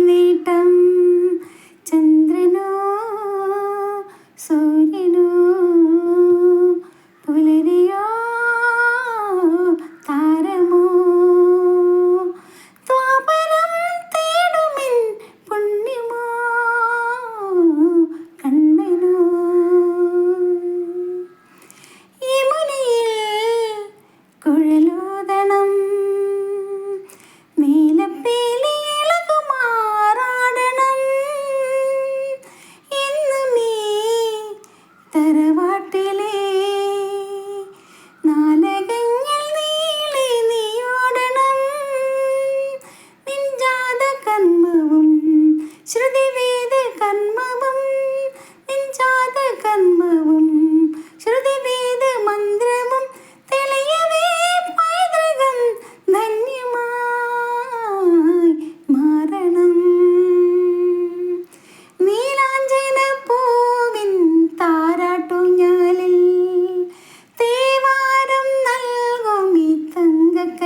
need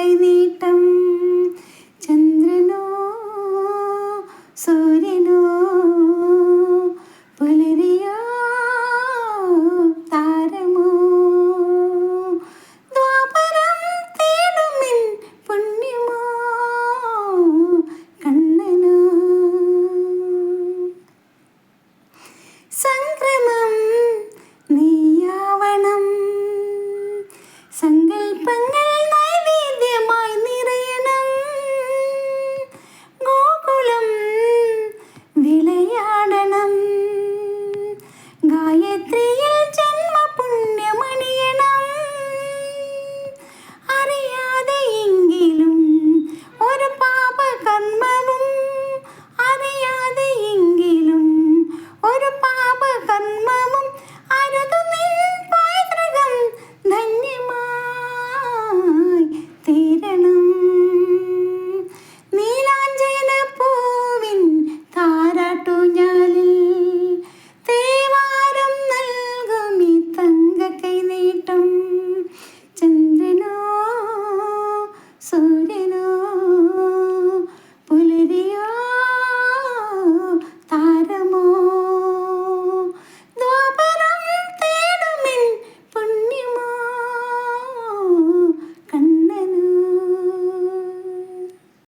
കൈനീട്ടം. ചന്ദ്രനോ സൂര്യനോ പുലരിയോ താരമോ? ദ്വാപരം തേടുമിൻ പുണ്യമോ കണ്ണനോ? സംക്രമം നീയാവണം സങ്കൽപ്പങ്ങൾ